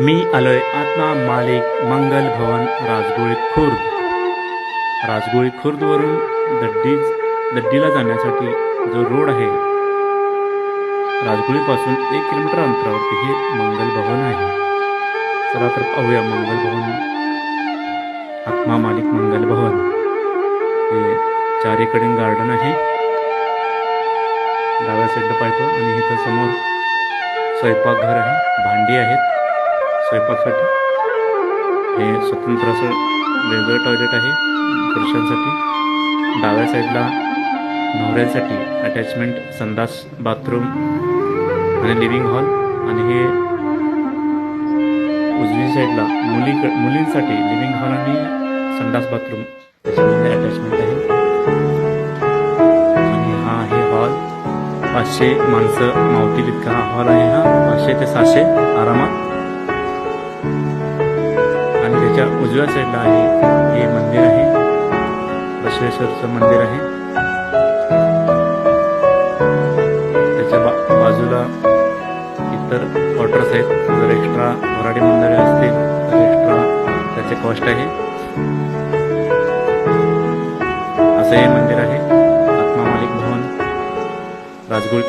मी आलोय आत्मा मालिक मंगल भवन राजगोळी खुर्द. राजगोळी खुर्दवरून दड्डीच दड्डीला जाण्यासाठी जो रोड आहे राजगोळीपासून एक किलोमीटर अंतरावरती हे मंगल भवन आहे. चला तर पाहूया मंगल भवन आत्मा मालिक मंगल भवन. हे चारीकडे गार्डन आहे. डाव्या साईडला पाहतो आणि इथं समोर स्वयंपाकघर आहे भांडी आहेत. स्वयंपाकसाठी. हे स्वतंत्र असं वेगळं टॉयलेट आहे. पुरुषांसाठी. डाव्या साईडला नवऱ्यांसाठी अटॅचमेंट संडास बाथरूम आणि लिव्हिंग हॉल आणि हे उजवी साईडला मुली मुलींसाठी लिव्हिंग हॉल आणि संडास बाथरूम त्याच्यामध्ये अटॅचमेंट आहे. आणि हा आहे हॉल पाचशे माणसं मावतील इतका हा हॉल आहे हा. पाचशे ते सहाशे आरामात. उजव्या साईडला आहे हे मंदिर आहे. बसवेश्वरचं मंदिर आहे. त्याच्या बा बाजूला इतर क्वार्टर्स आहेत. जर एक्स्ट्रा मराठी मंदिरे असतील तर एक्स्ट्रा त्याचे कॉस्ट आहे. असं हे मंदिर आहे. आत्मा मालिक भवन राजगुळ